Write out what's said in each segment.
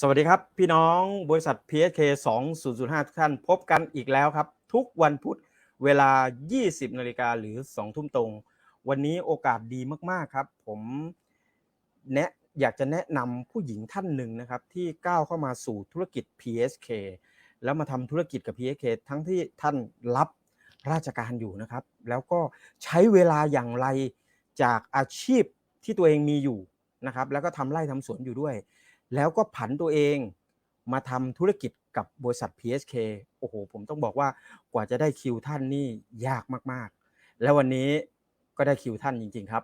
สวัสดีครับ พี่น้องบริษัท PSK 2005 ทุกท่านพบกันอีกแล้วครับ ทุกวันพุธเวลา 20 นาฬิกาหรือ 2 ทุ่มตรง วันนี้โอกาสดีมาก ๆ ครับ ผมแนะอยากจะแนะนำผู้หญิงท่านหนึ่งนะครับ ที่ก้าวเข้ามาสู่ธุรกิจ PSK แล้วมาทำธุรกิจกับ PSK ทั้งที่ท่านรับราชการอยู่นะครับ แล้วก็ใช้เวลาอย่างไรจากอาชีพที่ตัวเองมีอยู่นะครับ แล้วก็ทำไร่ทำสวนอยู่ด้วย แล้วก็ผันตัวเองมาทำธุรกิจกับบริษัท PSK โอ้โห ผมต้องบอกว่ากว่าจะได้คิวท่านนี่ยากมากๆ แล้ววันนี้ก็ได้คิวท่านจริง ๆ ครับ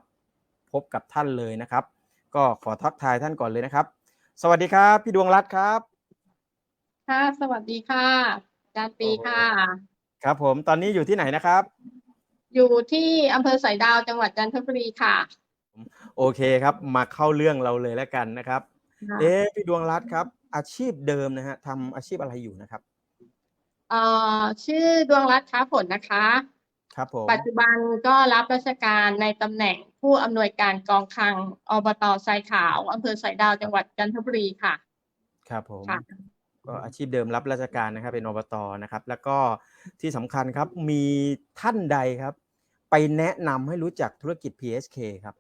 พบกับท่านเลยนะครับ ก็ขอทักทายท่านก่อนเลยนะครับ สวัสดีครับ พี่ดวงรัตน์ครับ ค่ะ สวัสดีค่ะอาจารย์ปีค่ะ ครับผมตอนนี้อยู่ที่ไหนนะครับ อยู่ที่อำเภอสายดาวจังหวัดจันทบุรีค่ะ โอเคครับ มาเข้าเรื่องเราเลยแล้วกันนะครับ ค่ะเอ๊ะพี่ดวงรัตน์ครับ อาชีพเดิมนะฮะทำอาชีพอะไรอยู่นะครับ เอ่อชื่อดวงรัตน์ค้าผลนะคะ ครับผมปัจจุบันก็รับราชการในตำแหน่งผู้อำนวยการกองคลังอบตไซขาวอำเภอสายดาวจังหวัดจันทบุรีค่ะ ครับผม ค่ะ ก็อาชีพเดิมรับราชการนะครับเป็นอบตนะครับ แล้วก็ที่สำคัญครับมีท่านใดครับ ไปแนะนำให้รู้จักธุรกิจ PSK ครับ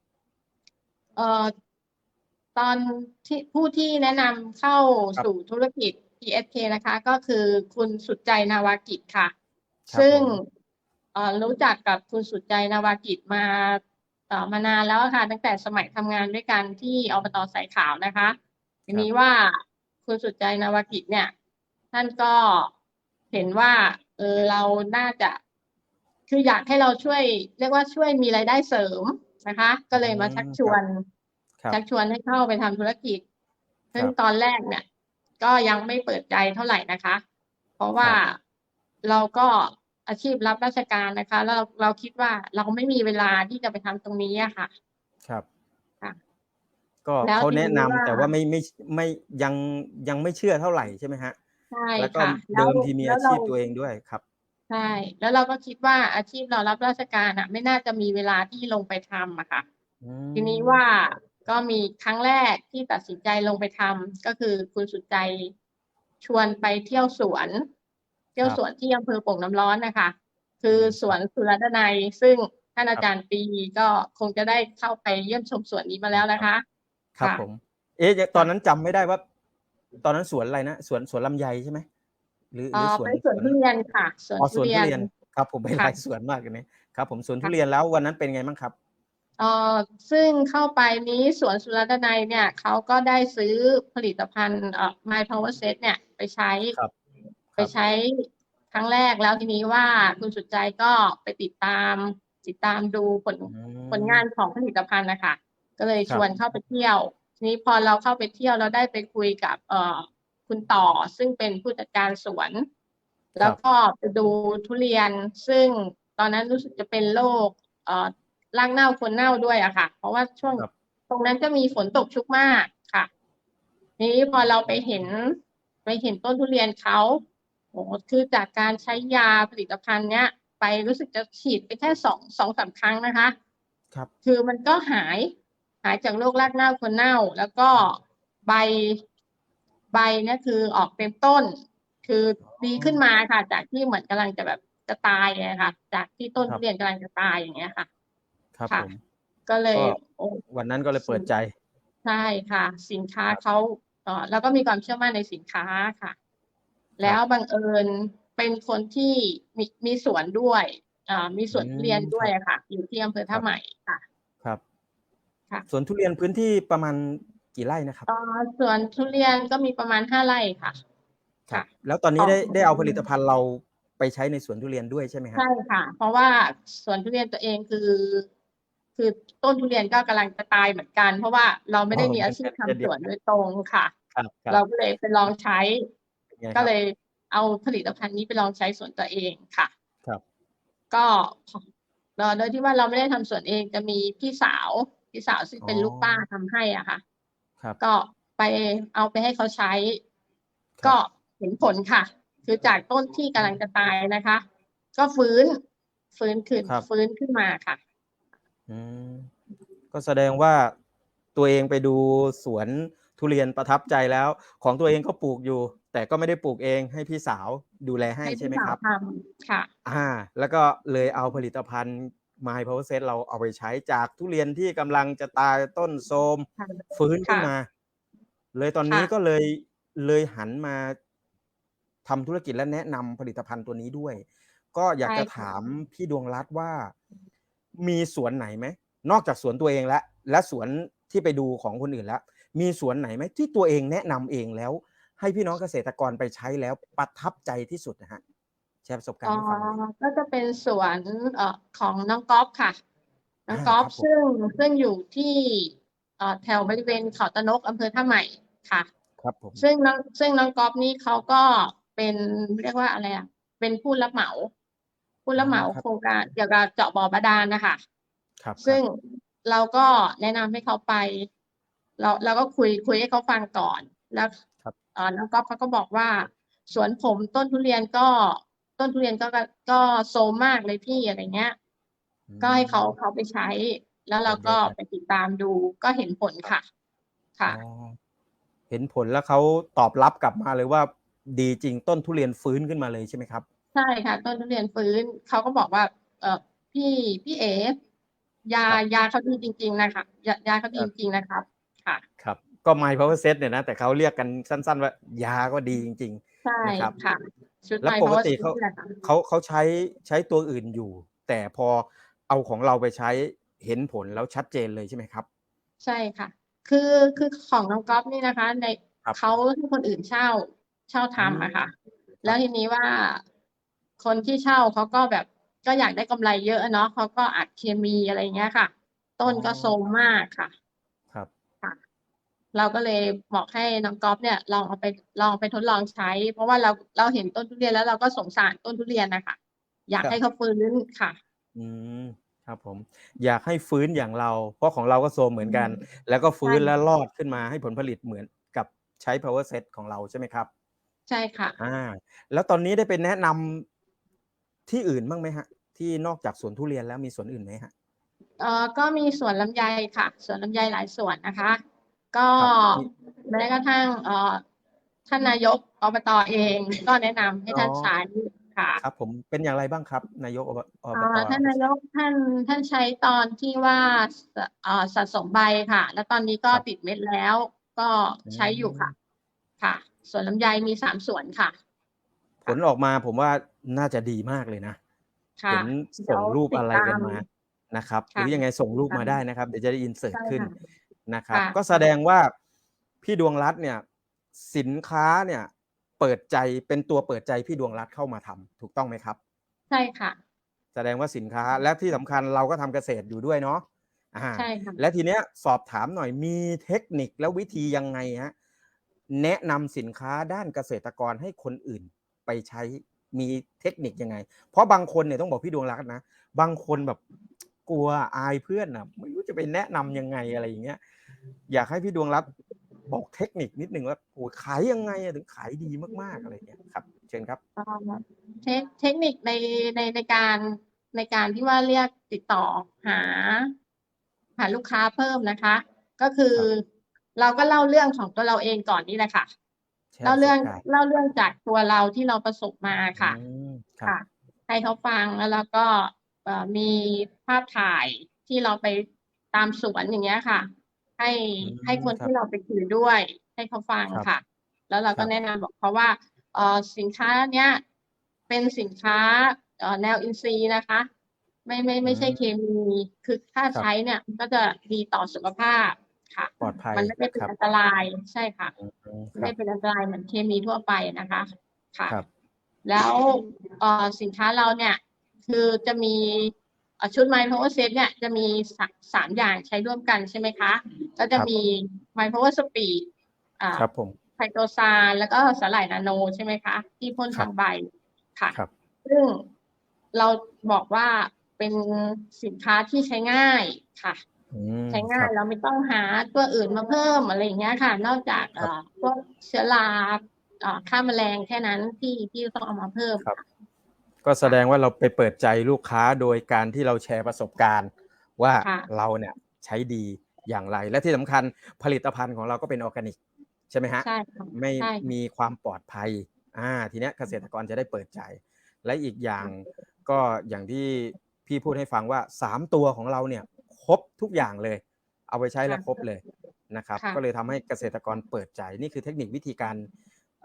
เอ่อ ตอนที่ผู้ที่แนะนำเข้าครับสู่ธุรกิจ PSK นะคะ ก็คือคุณสุดใจนาวากิจค่ะครับซึ่งผมเอ่อรู้จักกับคุณสุดใจนาวากิจมาเอ่อมานานแล้วค่ะ ตั้งแต่สมัยทำงานด้วยกันที่อบตสายขาวนะคะทีนี้ว่าคุณสุดใจนาวากิจเนี่ย ท่านก็เห็นว่า เออเราน่าจะคืออยากให้เราช่วย เรียกว่าช่วยมีรายได้เสริมนะคะ ก็เลยมาชักชวนครับ ชักชวนให้เข้าไปทำธุรกิจ ซึ่งครับตอนแรกเนี่ย ก็ยังไม่เปิดใจเท่าไหร่นะคะ เพราะว่าครับเราก็อาชีพรับราชการนะคะ แล้วเราเราคิดว่าเราไม่มีเวลาที่จะไปทำตรงนี้อะค่ะ ครับค่ะก็แล้วเขาทีนี้แนะนำว่าแต่ว่าไม่ไม่ไม่ยังยังไม่เชื่อเท่าไหร่ใช่ไหมฮะใช่แล้วก็ค่ะเดิมทีมีแล้อาชีพตัวเองด้วยครับใช่แล้วเราก็คิดว่าอาชีพเรารับราชการอะ ไม่น่าจะมีเวลาที่ลงไปทำอะค่ะอืทีนี้มว่า ก็มีครั้งแรกที่ตัดสินใจลงไปทำก็คือคุณสุดใจชวนไปเที่ยวสวน เที่ยวสวนที่อำเภอโป่งน้ำร้อนนะคะ คือสวนสุรดนัยซึ่งท่านอาจารย์ปีก็คงจะได้เข้าไปเยี่ยมชมสวนนี้มาแล้วนะคะ ครับค่ะผม เอ๊ะตอนนั้นจำไม่ได้ว่า ตอนนั้นสวนอะไรนะสวนสวนลำไยใช่ไหมหรือหเอ่รืออสวนเป็นสวนทุเรียนค่ะสวนอ๋อสทุวนทุเรียนเรียนครับผมไปค่ะหลายสวนมากเลยนะครับ ผมสวนทุค่ะเรียนแล้ววันนั้นเป็นไงบ้างครับ เอ่อซึ่งเข้าไปนี้สวนสุรดนัยเนี่ยเขาก็ได้ซื้อผลิตภัณฑ์เอ่อ My Power Set เนี่ยไปใช้ ครับ ไปใช้ครั้งแรกแล้วทีนี้ว่าคุณสุดใจก็ไปติดตามติดตามดูผลอืมผลงานของผลิตภัณฑ์นะคะก็เลยครัชบวนเข้าไปเที่ยว ทีนี้พอเราเข้าไปเที่ยวเราได้ไปคุยกับ เอ่อคุณต่อซึ่งเป็นผู้จัดการสวน แล้วก็ไปดูทุเรียนซึ่งตอนนั้นรู้สึกจะเป็นโรคเอ่อ รากเน่าคนเน่าด้วยอะค่ะ เพราะว่าช่วงครับตรงนั้นก็มีฝนตกชุกมากค่ะทีนี้พอเราไปเห็น ไปเห็นต้นทุเรียนเขาโอ้คือจากการใช้ยาผลิตภัณฑ์เนี้ย ไปรู้สึกจะฉีดไปแค่สองสองสามครั้งนะคะ ครับ คือมันก็หายหายจากโรครากเน่าคนเน่า แล้วก็ใบใบเนี่ยคือออกเต็มต้น คือดีขึ้นมาค่ะ จากที่เหมือนกำลังจะแบบจะตายอะค่ะ จากที่ต้นครับทุเรียนกำลังจะตายอย่างเงี้ยค่ะ ครับค่ะผมก็เลยก็โอ้วันนั้นก็เลยเปิดใจ ใช่ค่ะ สินค้าครับเขาเอ่อแล้วก็มีความเชื่อมั่นในสินค้าค่ะ แล้วบังเอิญเป็นคนที่มีมีสวนด้วยอ่ามีสวนทุเรียนด้วยอะค่ะ อยู่ที่อำเภอท่าใหม่ค่ะครับค่ะ สวนทุเรียนพื้นที่ประมาณกี่ไร่นะครับ เอ่อสวนทุเรียนก็มีประมาณห้าไร่ค่ะ ครับ ค่ะ แล้วตอนนี้ได้ของได้เอาผลิตภัณฑ์เราไปใช้ในสวนทุเรียนด้วยใช่ไหมครับใช่ค่ะ เพราะว่าสวนทุเรียนตัวเองคือ คือต้นทุเรียนก็กำลังจะตายเหมือนกัน เพราะว่าเราไม่ได้อ๋อมีอาชีพเช่นทำเดีสยววนกันโดยตรงค่ะครับครับเราก็เลยไปลองใช้เป็นไงคก็รับเลยเอาผลิตภัณฑ์นี้ไปลองใช้สวนตัวเองค่ะ ครับ ก็เอ่อโดยที่ว่าเราไม่ได้ทำสวนเองจะมีพี่สาวพี่สาวซึ่งเป็นอ๋อลูกป้าทำให้อะค่ะ ครับก็ไปเอาไปให้เขาใช้ครับก็เห็นผลค่ะ คือจากต้นที่กำลังจะตายนะคะ ก็ฟื้นฟื้นขึ้นครับฟื้นขึ้นมาค่ะ อืมก็แสดงว่าตัวเองไปดูสวนทุทุเรียนประทับใจแล้ว ของตัวเองก็ปลูกอยู่ แต่ก็ไม่ได้ปลูกเองให้พี่สาวดูแลให้ให้ใช่ไหมพี่สาควรับ ทำค่ะ อ่า แล้วก็เลยเอาผลิตภัณฑ์ My Power Set เราเอาไปใช้จากทุเรียนที่กำลังจะตายต้นโทรมค่ะ ฟื้นขึ้นค่ะ มา เลยตอนนี้ค่ะ ก็เลยเลยหันมาทำธุรกิจและแนะนำผลิตภัณฑ์ตัวนี้ด้วย ก็อยากจะใช่ค่ะ ถามพี่ดวงรัตน์ว่า มีสวนไหนไหมนอกจากสวนตัวเองแล้วและสวนที่ไปดูของคนอื่นแล้ว มีสวนไหนไหมที่ตัวเองแนะนำเองแล้ว ให้พี่น้องเกษตรกรไปใช้แล้วประทับใจที่สุดนะฮะแชร์ประสบการณ์อ๋อให้ฟังหน่อยก็จะเป็นสวนเอ่อของน้องก๊อฟค่ะน้องอ่าก๊อฟครับผมซึ่งซึ่งอยู่ที่เอ่อแถวบริเวณเขาตะนกอำเภอท่าใหม่ค่ะ ครับผมซึ่งน้องซึ่งน้องก๊อฟนี่เขาก็เป็นเรียกว่าอะไรอะเป็นผู้รับเหมา ผู้รับเหมาอ๋อครับโครงการเกี่ยวกับเจาะบ่อบาดาลนะคะครับซึ่งเราก็แนะนำให้เขาไป เราเราก็คุยคุยให้เขาฟังก่อนแล้วครับเอ่อน้องก๊อฟเขาก็บอกว่า สวนผมต้นทุเรียนก็ต้นทุเรียนก็ก็ก็โซมมากเลยพี่อะไรเงี้ย ก็ให้เขาเขาไปใช้ แล้วเราก็เดี๋ยวไปติดตามดูก็เห็นผลค่ะ ค่ะอ๋อเห็นผลแล้วเขาตอบรับกลับมาเลยว่า ดีจริงต้นทุเรียนฟื้นขึ้นมาเลยใช่ไหมครับ ใช่ค่ะ ต้นทุเรียนฟื้นเขาก็บอกว่า เออพี่พี่เอยาครับ ยาเขาดีจริง ๆ นะคะยายาเขาดีครัจบริงๆนะครับ ค่ะ ครับก็ My Power Set เนี่ยนะแต่เขาเรียกกันสั้น ๆ ว่ายาก็ดีจริง ใช่นะครับค่ะ ชุดแล้วใหม่ปเพราะกว่าติชุดเขานี่แหละค่ะๆเขาเขาใช้ใช้ตัวอื่นอยู่ แต่พอเอาของเราไปใช้เห็นผลแล้วชัดเจนเลยใช่ไหมครับ ใช่ค่ะ คือคือของน้องก๊อฟนี่นะคะ ในครับเขาให้คนอื่นเช่าเช่าทำอะค่ะแล้วทีนี้ว่า คนที่เช่าเขาก็แบบก็อยากได้กำไรเยอะเนาะเขาก็อัดเคมีอะไรเงี้ยค่ะ ต้นก็อ๋อโทรมมากค่ะ ครับเราก็เลยบอกให้น้องก๊อฟเนี่ยลองเอาไปลองไปทดลองใช้ เพราะว่าเราเราเห็นต้นทุเรียนแล้วเราก็สงสารต้นทุเรียนนะคะอยากครับให้เขาฟื้นค่ะ อืมครับผมอยากให้ฟื้นอย่างเรา เพราะของเราก็โซมเหมือนกันอืมแล้วก็ฟื้นใช่และรอดขึ้นมาให้ผลผลิตเหมือนกับใช้ Power Set ของเราใช่ไหมครับ ใช่ค่ะ อ่า แล้วตอนนี้ได้ไปแนะนำ ที่อื่นบ้างไหมฮะ ที่นอกจากสวนทุเรียนแล้วมีสวนอื่นไหมฮะ เอ่อก็มีสวนลำไยค่ะสวนลำไยหลายสวนนะคะ ก็ครับมีแม้กระทั่งเอ่อท่านนายกอบตเอง ก็แนะนำให้ท่านอ๋อใช้ค่ะครับ ผมเป็นอย่างไรบ้างครับ นายกอบอบเอ่ตอท่านนายกท่านท่านใช้ตอนที่ว่าสะเอ่อสะสมใบค่ะ แล้วตอนนี้ก็ครับติดเม็ดแล้ว ก็ใช้อยู่ค่ะ ค่ะสวนลำไยมีสามสวนค่ะ ผลออกมาผมว่าน่าจะดีมากเลยนะค่ะเห็นเดี๋ส่ยงวรูปติดอะไรตากันมมานะครับหค่ะรือยังไงส่งรูปติดตามมาได้นะครับ เดี๋ยวจะได้อินเสิร์ตใช่ขึ้นค่ะนะครับค่ะก็แสดงว่าพี่ดวงรัตน์เนี่ย สินค้าเนี่ย เปิดใจเป็นตัวเปิดใจพี่ดวงรัตน์เข้ามาทำถูกต้องไหมครับ ใช่ค่ะ แสดงว่าสินค้าและที่สำคัญเราก็ทำเกษตรอยู่ด้วยเนาะอ่าใช่ค่ะและทีเนี้ยสอบถามหน่อยมีเทคนิคและวิธียังไงฮะแนะนำสินค้าด้านเกษตรกรให้คนอื่น ไปใช้มีเทคนิคยังไง เพราะบางคนเนี่ยต้องบอกพี่ดวงรักษณ์นะ บางคนแบบกลัวอายเพื่อนนะไม่รู้จะไปแนะนำยังไงอะไรอย่างเงี้ย อยากให้พี่ดวงรัตน์บอกเทคนิคนิดนึงว่าโอ้ยขายยังไงอะถึงขายดีมากๆอะไรเงี้ยครับ เชิญครับเอ่อเทคเทคนิคในในในการในการที่ว่าเรียกติดต่อหา หาลูกค้าเพิ่มนะคะ ก็คือเราก็เล่าเรื่องของตัวเราเองก่อนนี่แหละค่ะแชร์ เล่าประสเรื่อบงการณ์เล่าเรื่องจากตัวเราที่เราประสบมาค่ะอืมครับค่ะ ให้เขาฟังแล้วเราก็เอ่อมีภาพถ่ายที่เราไปตามสวนอย่างเงี้ยค่ะ ให้อืมให้คนครับที่เราไปคุยด้วย ให้เขาฟังครับค่ะ แล้วเราคก็รับแนะนำบอกเขาว่าเอ่อสินค้าเนี้ยเป็นสินค้าเอ่อแนวอินทรีย์นะคะ ไม่ไม่ไม่ใช่เคมีคือถ้าครับใช้เนี่ยมันก็จะดีต่อสุขภาพ ค่ะปลอดภัยมันไม่ได้เป็นครับอันตรายใช่ค่ะอืมไม่ครัได้บเป็นอันตรายเหมือนเคมีทั่วไปนะคะค่ะครับแล้วเอ่อสินค้าเราเนี่ยคือจะมีเอ่อชุด My Power Set เนี่ยจะมีสาสามอย่างใช้ร่วมกันใช่ไหมคะก็จะครับมี My Power Speed อ่าครับผมไคโตซานแล้วก็สลายนาโนใช่ไหมคะ ที่พ่นครับทางใบค่ะครับซึ่งเราบอกว่าเป็นสินค้าที่ใช้ง่ายค่ะอืม ใช้คง่ารัยบเราไม่ต้องหาตัวอื่นมาเพิ่มอะไรอย่างเงี้ยค่ะ นอกจากครับเอ่อพวกเชื้อราเอ่อฆ่าแมลงแค่นั้นที่ที่ต้องเอามาเพิ่มครับ ก็แสดงว่าเราไปเปิดใจลูกค้าโดยการที่เราแชร์ประสบการณ์ ว่าค่ะเราเนี่ยใช้ดีอย่างไร และที่สำคัญผลิตภัณฑ์ของเราก็เป็นออร์แกนิก ใช่ไหมฮะใช่ค่ะไม่ใช่ค่ะมีความปลอดภัยอ่าทีเนี้ยเกษตรกรจะได้เปิดใจ และอีกอย่างก็อย่างที่พี่พูดให้ฟังว่าสามตัวของเราเนี่ย ครบทุกอย่างเลย เอาไปใช้แล้วครบเลยนะครับค่ะก็เลยทำให้เกษตรกรเปิดใจนี่คือเทคนิควิธีการ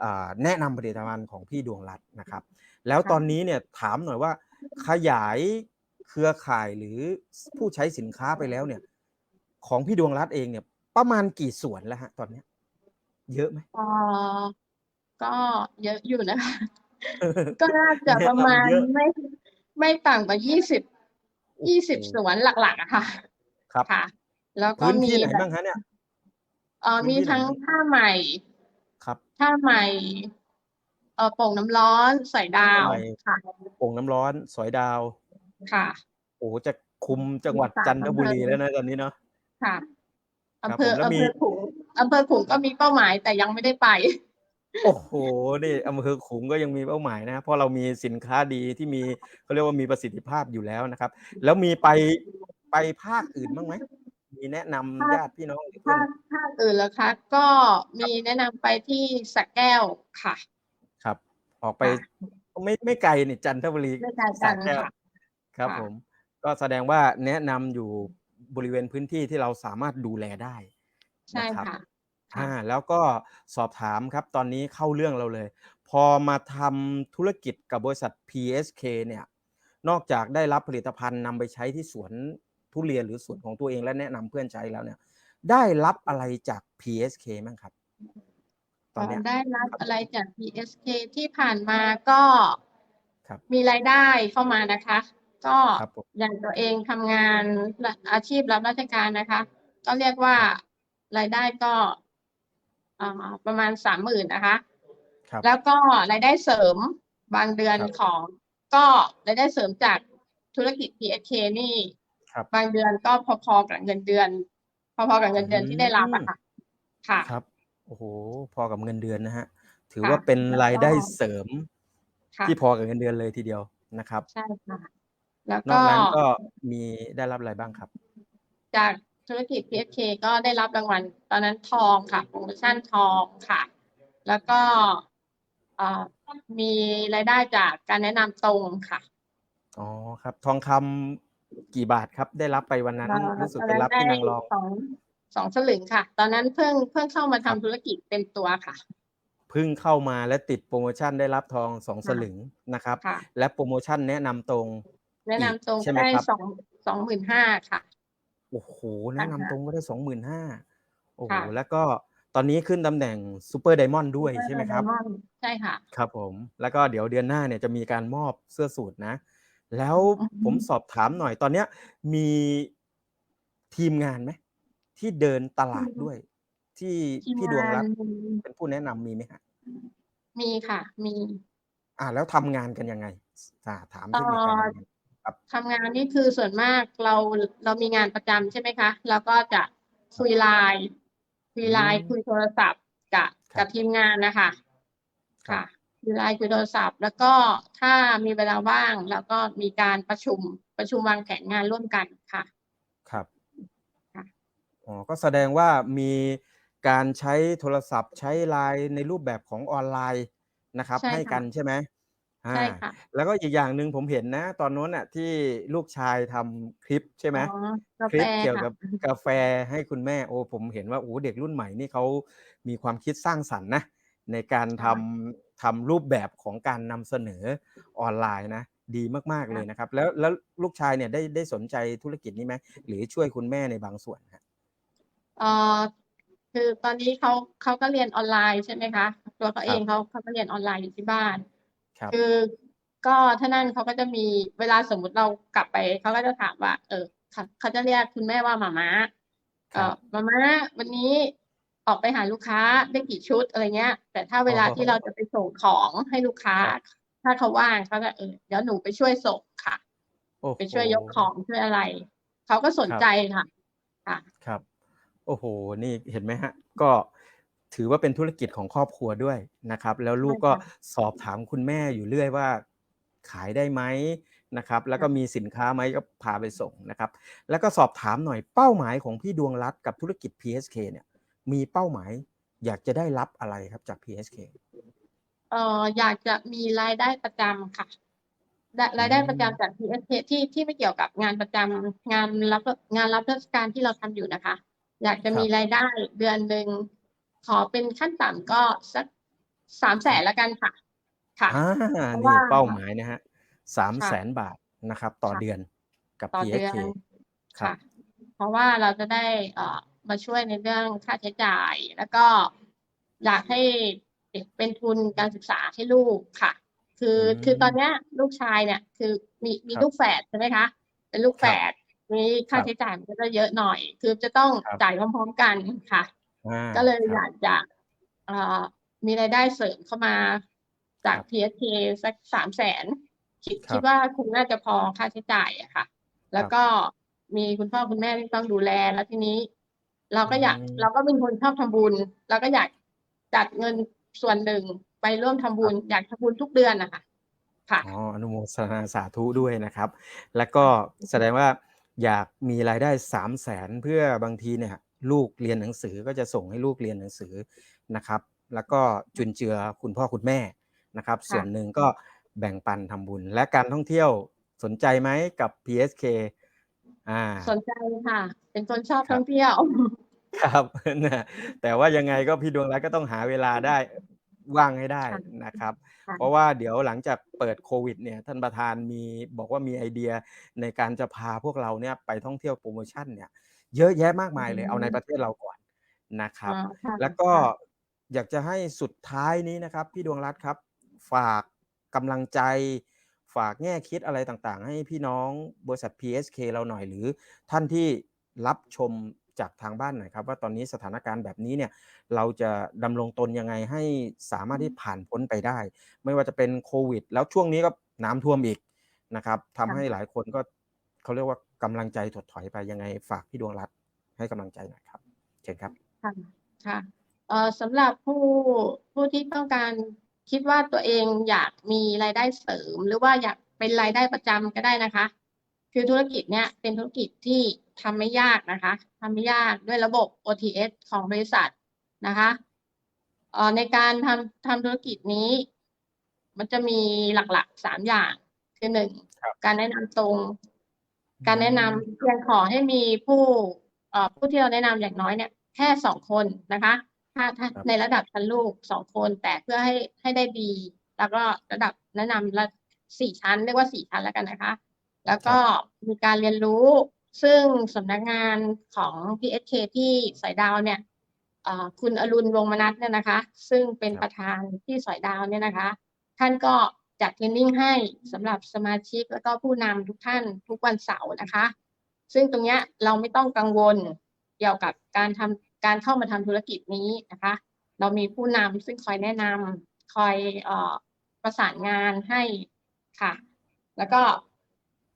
อ่าแนะนำผลิตภัณฑ์ของพี่ดวงรัตน์นะครับ แล้วตอนนี้เนี่ยถามหน่อยว่า ขยายเครือข่ายหรือผู้ใช้สินค้าไปแล้วเนี่ย ของพี่ดวงรัตน์เองเนี่ย ประมาณกี่ส่วนแล้วฮะตอนเนี้ย เยอะไหมเอ่อก็เยอะอยู่นะคะ ก็น่าจะแนะนำประมาณเยอะไม่ไม่ต่ำกว่ายี่สิบยี่สิบโอ้โหสวนหลักๆอะค่ะ ครับค่ะ แล้วก็พื้นมีที่ไหนแบบบ้างฮะเนี่ย เอ่อพื้นมีที่ไหน ทั้งบ้างท่าใหม่ครับ ท่าใหม่เอ่อโป่งน้ำร้อนสอยดาวท่าใหม่ ค่ะโป่งน้ำร้อนสอยดาว ค่ะ โอ้โหจะคุมจังหวัดสามจันทบุรีอำเภอแล้วนะตอนนี้เนาะ ค่ะครับอำเภอผมแล้วอำมีเภอขลุงอำเภอขลุงก็มีเป้าหมายแต่ยังไม่ได้ไป โอ้โห นี่อำเภอขลุงก็ยังมีเป้าหมายนะเพราะเรามีสินค้าดีที่มีเขาเรียกว่ามีประสิทธิภาพอยู่แล้วนะครับ แล้วมีไป ไปภาคอื่นบ้างไหมมีแนะนำภาคญาติพี่น้องหรือเพื่อภานคภาคอื่นแล้วคะ ก็มีแนะนำไปที่สระแก้วค่ะ ครับ ออกไปค่ะไม่ไม่ไกลนี่จันทบุรีไม่ไกลสระกันแก้วค่ะ ครับค่ะ ผม ก็แสดงว่าแนะนำอยู่บริเวณพื้นที่ที่เราสามารถดูแลได้ใช่นะครับค่ะ อ่าแล้วก็สอบถามครับตอนนี้เข้าเรื่องเราเลย พอมาทำธุรกิจกับบริษัท PSK เนี่ยนอกจากได้รับผลิตภัณฑ์นำไปใช้ที่สวน ทุเรียนหรือสวนของตัวเองและแนะนำเพื่อนใช้แล้วเนี่ย ได้รับอะไรจาก PSK มั้งครับ ตอนเนี้ยได้รับอะไรจาก PSK ที่ผ่านมาก็ครับมีรายได้เข้ามานะคะ ก็ครับผมอย่างตัวเองทำงานอาชีพรับราชการนะคะ ก็เรียกว่ารายได้ก็อ่าประมาณสามหมื่นนะคะครับแล้วก็รายได้เสริมบางเดือนครับของ ก็รายได้เสริมจากธุรกิจ PSK นี่ ครับ บางเดือนก็พอๆกับเงินเดือน พอๆกับเงินเดือนที่ได้รับอะค่ะค่ะครับ โอ้โห พอกับเงินเดือนนะฮะ ถือค่ะว่าเป็นแล้วก็รายได้เสริมค่ะที่พอกับเงินเดือนเลยทีเดียวนะครับ ใช่ค่ะ แล้วนอก็กนั้นก็มีได้รับอะไรบ้างครับ จากธุรกิจ PSK ก็ได้รับรางวัล ตอนนั้นทองค่ะโปรโมชั่นทองค่ะ แล้วก็เอ่อมีรายได้จากการแนะนำตรงค่ะ อ๋อครับ ทองคำ กี่บาทครับ ได้รับไปวันนั้นเอ่อรู้สึกตอนไปนั้นรับได้ที่นางรองสองสองสลึงค่ะ ตอนนั้นเพิ่งเพิ่งเข้ามาครัทำบธุรกิจเต็มตัวค่ะเพิ่งเข้ามาและติดโปรโมชั่นได้รับทองสองสค่ะลึงนะครับค่ะและโปรโมชั่นแนะนำตรง แนะนำตรงใช่ไหมได้ครับสองสองหมื่นห้าค่ะโอ้โหแนะนำตรงก็ได้สองหมื่นห้าโอ้โหค่ะแล้วก็ตอนนี้ขึ้นตำแหน่งซูเปอร์ไดมอนด์ด้วยใช่ไหมครับใช่ค่ะ ครับผม แล้วก็เดี๋ยวเดือนหน้าเนี่ยจะมีการมอบเสื้อสูทนะ แล้วอือฮึผมสอบถามหน่อยตอนเนี้ยมีทีมงานไหมที่เดินตลาดด้วย ที่ทีมพี่ดวงงารัน ตน์เป็นผู้แนะนำมีไหมฮะมีค่ะ มี อ่า แล้วทำงานกันยังไงอ่าถามเอ่เทคนิคการอทำงาน ทำงานนี่คือส่วนมากเราเรามีงานประจำใช่ไหมคะ แล้วก็จะคุยไลน์คุยไลน์อืมคุยโทรศัพท์กับครับ กับทีมงานนะคะครับค่ะ คุยไลน์คุยโทรศัพท์ แล้วก็ถ้ามีเวลาว่างแล้วก็มีการประชุมประชุมวางแผนงานร่วมกันค่ะ ครับค่ะอ๋อก็แสดงว่ามีการใช้โทรศัพท์ใช้ไลน์ในรูปแบบของออนไลน์นะครับใช่ให้ค่ะกันใช่ไหมอ่าใช่ค่ะแล้วก็อีกอย่างหนึ่งผมเห็นนะ ตอนโน้นน่ะที่ลูกชายทำคลิปใช่ไหมอ๋อกาคลิแฟปเกี่ยวค่ะกับกาแฟให้คุณแม่โอ้ผมเห็นว่าโอ้เด็กรุ่นใหม่นี่เขามีความคิดสร้างสรรค์นะในการทำ ทำรูปแบบของการนำเสนอออนไลน์นะดีมากๆเลยนะครับ แล้วแล้วลูกชายเนี่ยได้ได้สนใจธุรกิจนี้ไหมหรือช่วยคุณแม่ในบางส่วนฮะเอ่อคือตอนนี้เขาเขาก็เรียนออนไลน์ใช่ไหมคะ ตัวเขาเองเขาเขาก็เรียนออนไลน์อยู่ที่บ้านครับคือก็ถ้านั่นเขาก็จะมีเวลาสมมุติเรากลับไปเขาก็จะถามว่า เออเขาเขาจะเรียกคุณแม่ว่าหมาม้าคเอรับอหมาม้าวันนี้ ออกไปหาลูกค้าได้กี่ชุดอะไรเงี้ย แต่ถ้าเวลาอ๋อที่เราจะไปส่งของให้ลูกค้าครับถ้าเขาว่างเขาจะเออเดี๋ยวหนูไปช่วยส่งค่ะโอ้ไปช่วยยกโหของช่วยอะไร เขาก็สนครับใจค่ะค่ะครับ โอ้โห นี่เห็นไหมฮะ ก็ถือว่าเป็นธุรกิจของครอบครัวด้วยนะครับ แล้วลูกก็ใช่ค่ะสอบถามคุณแม่อยู่เรื่อยว่าขายได้ไหมนะครับ แล้วก็มีสินค้าไหมก็พาไปส่งนะครับ แล้วก็สอบถามหน่อยเป้าหมายของพี่ดวงรัตน์กับธุรกิจ PSK เนี่ย มีเป้าหมาย อยากจะได้รับอะไรครับจาก PSK เอ่ออยากจะมีรายได้ประจำค่ะได้รายได้ประจำจาก PSK ที่ที่ไม่เกี่ยวกับงานประจำงานรับงานรับราชการที่เราทำอยู่นะคะ อยากจะมีรายได้เดือนหนึ่งขอเป็นขั้นต่ำก็สักสามแสนละกันค่ะ ค่ะอ่าเพราะนี่ว่าเป้าหมายนะฮะสามค่ะแสนบาทนะครับ ต่อค่ะเดือนกับ ต่อเดือน PSK ครัค่ะบเพราะว่าเราจะได้เอ่อ มาช่วยในเรื่องค่าใช้จ่าย แล้วก็อยากให้เป็นทุนการศึกษาให้ลูกค่ะ คืออืมคือตอนเนี้ยลูกชายเนี่ย คือมีมีครับลูกแฝดใช่ไหมคะเป็นลูกแฝดนี้ค่าครับใช้จ่ายมันก็จะเยอะหน่อย คือจะต้องครับจ่ายพร้อมๆกันค่ะ อ่าก็เลยคอรับยากจะเอ่อมีรายได้เสริมเข้ามาจากครับ PSK สักสามแสนคิดครับคิดว่าคงน่าจะพอค่าใช้จ่ายอะค่ะแล้วก็มีคุณพ่อคุณแม่ที่ต้องดูแลแล้วทีนี้ เราก็อยากอืมเราก็เป็นคนชอบทำบุญเราก็อยากจัดเงินส่วนหนึ่งไปร่วมทำบุญอยากทำบุญทุกเดือนนะคะค่ะอ๋ออนุโมทนาสาธุด้วยนะครับ แล้วก็แสดงว่าอยากมีรายได้สามแสนเพื่อบางทีเนี่ย ลูกเรียนหนังสือก็จะส่งให้ลูกเรียนหนังสือนะครับ แล้วก็จุนเจือคุณพ่อคุณแม่นะครับค่ะส่วนหนึ่งก็แบ่งปันทำบุญ และการท่องเที่ยวสนใจไหมกับ PSK อ่า สนใจค่ะ เป็นคนชอบครับท่องเที่ยว ครับ นะแต่ว่ายังไงก็พี่ดวงรัตน์ก็ต้องหาเวลาได้ว่างให้ได้ค่ะนะครับ ค่ะเพราะว่าเดี๋ยวหลังจากเปิดโควิดเนี่ยท่านประธานมีบอกว่ามีไอเดียในการจะพาพวกเราเนี่ยไปท่องเที่ยวโปรโมชั่นเนี่ยเยอะแยะมากมายเลยเอาในประเทศเราก่อนนะครับอ่าค่ะแล้วก็ค่ะ อยากจะให้สุดท้ายนี้นะครับ พี่ดวงรัตน์ครับ ฝากกำลังใจ ฝากแง่คิดอะไรต่างๆ ให้พี่น้องบริษัท PSK เราหน่อยหรือท่านที่รับชมจากทางบ้านหน่อยครับ ว่าตอนนี้สถานการณ์แบบนี้เนี่ยเราจะดำรงตนยังไงให้สามารถที่ผ่านพ้นไปได้ ไม่ว่าจะเป็นโควิด แล้วช่วงนี้ก็น้ำท่วมอีกนะครับทำให้หลายคนก็เขาเรียกว่ากำลังใจถดถอยไปยังไงฝากพี่ดวงรัตน์ให้กำลังใจหน่อยครับเชิญครับค่ะค่ะเอ่อสำหรับผู้ผู้ที่ต้องการ คิดว่าตัวเองอยากมีรายได้เสริม หรือว่าอยากเป็นรายได้ประจำก็ได้นะคะ คือธุรกิจเนี้ยเป็นธุรกิจที่ทำไม่ยากนะคะทำไม่ยากด้วยระบบ OTS ของบริษัทนะคะเอ่อในการทำทำธุรกิจนี้ มันจะมีหลักๆสามอย่างคือหนึ่งครับการแนะนำตรง การแนะนำเพียงขอให้มีผู้เอ่อผู้ที่เราแนะนำอย่างน้อยเนี่ยแค่สองคนนะคะ ถ้าถ้าครับในระดับชั้นลูกสองคนแต่เพื่อให้ให้ได้ดีแล้วก็ระดับแนะนำละสี่ชั้นเรียกว่าสี่ชั้นแล้วกันนะคะ แล้วก็มีการเรียนรู้ซึ่งสำนักงานของ PSK ที่สอยดาวเนี่ยเอ่อคุณอรุณวงศ์มนัสเนี่ยนะคะ ซึ่งเป็นครับประธานที่สอยดาวเนี่ยนะคะ ท่านก็จัดเทรนนิ่งให้สำหรับสมาชิกแล้วก็ผู้นำทุกท่านทุกวันเสาร์นะคะ ซึ่งตรงเนี้ยเราไม่ต้องกังวลเกี่ยวกับการทำ การเข้ามาทำธุรกิจนี้นะคะ เรามีผู้นำซึ่งคอยแนะนำคอยเอ่อประสานงานให้ค่ะ แล้วก็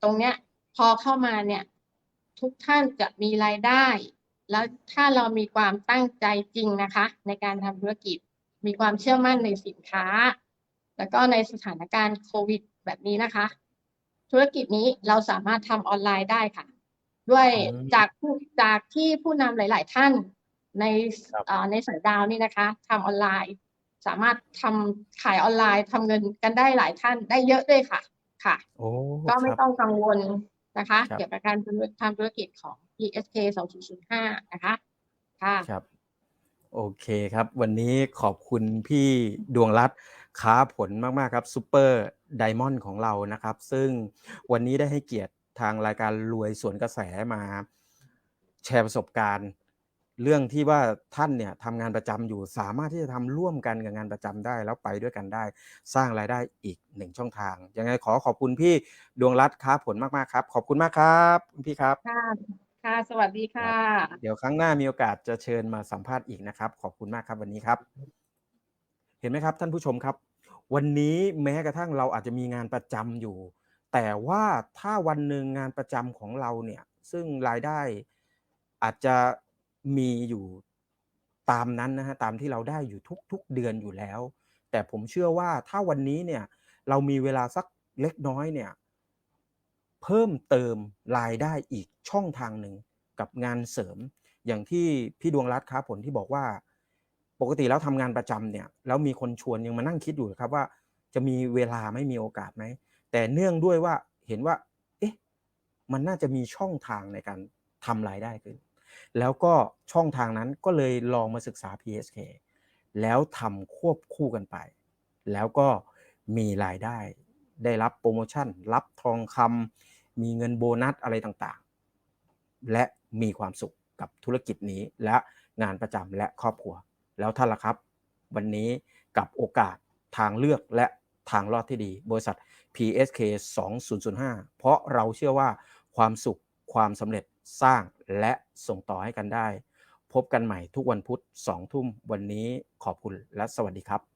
ตรงเนี้ยพอเข้ามาเนี่ยทุกท่านจะมีรายได้ แล้วถ้าเรามีความตั้งใจจริงนะคะ ในการทำธุรกิจมีความเชื่อมั่นในสินค้า แล้วก็ในสถานการณ์โควิดแบบนี้นะคะ ธุรกิจนี้เราสามารถทำออนไลน์ได้ค่ะ ด้วยอืมจากผู้จากที่ผู้นำหลาย ๆ ท่าน ในครับเอ่อในสายดาวนี่นะคะทำออนไลน์ สามารถทำขายออนไลน์ทำเงินกันได้หลายท่านได้เยอะด้วยค่ะ ค่ะโอ้ก็ไม่ครับต้องกังวลนะคะครับเกี่ยวกับการทำธุรกิจของ PSK 2005 นะคะ ค่ะครับโอเคครับ วันนี้ขอบคุณพี่ดวงรัตน์ค้าผลมาก ๆ ครับซูเปอร์ไดมอนด์ของเรานะครับ ซึ่งวันนี้ได้ให้เกียรติทางรายการรวยสวนกระแสมา แชร์ประสบการณ์ เรื่องที่ว่าท่านเนี่ยทำงานประจำอยู่สามารถที่จะทำร่วมกันกับงานประจำได้แล้วไปด้วยกันได้ สร้างรายได้อีกหนึ่งช่องทาง ยังไงขอขอบคุณพี่ดวงรัตน์ค้าผลมากๆครับ ขอบคุณมากครับคุณพี่ครับค่ะค่ะ สวัสดีค่ะ เดี๋ยวครั้งหน้ามีโอกาสจะเชิญมาสัมภาษณ์อีกนะครับ ขอบคุณมากครับวันนี้ครับ เห็นไหมครับท่านผู้ชมครับ วันนี้แม้กระทั่งเราอาจจะมีงานประจำอยู่ แต่ว่าถ้าวันหนึ่งงานประจำของเราเนี่ย ซึ่งรายได้อาจจะ มีอยู่ตามนั้นนะฮะตามที่เราได้อยู่ทุกๆเดือนอยู่แล้ว แต่ผมเชื่อว่าถ้าวันนี้เนี่ยเรามีเวลาสักเล็กน้อยเนี่ยเพิ่มเติมรายได้อีกช่องทางหนึ่งกับงานเสริม อย่างที่พี่ดวงรัตน์ค้าผลที่บอกว่า ปกติแล้วทำงานประจำเนี่ยแล้วมีคนชวนยังมานั่งคิดอยู่ครับว่า จะมีเวลาไม่มีโอกาสไหมแต่เนื่องด้วยว่าเห็นว่า เอ๊ะมันน่าจะมีช่องทางในการทำรายได้ขึ้น แล้วก็ช่องทางนั้นก็เลยลองมาศึกษา PSK แล้วทำควบคู่กันไป แล้วก็มีรายได้ ได้รับโปรโมชั่น รับทองคำมีเงินโบนัสอะไรต่างๆ และมีความสุขกับธุรกิจนี้และงานประจำและครอบครัว แล้วท่านล่ะครับ วันนี้กับโอกาสทางเลือกและทางรอดที่ดี บริษัท PSK 2005 เพราะเราเชื่อว่าความสุขความสำเร็จ สร้างและส่งต่อให้กันได้ พบกันใหม่ทุกวันพุธ2ทุ่มวันนี้ขอบคุณและสวัสดีครับ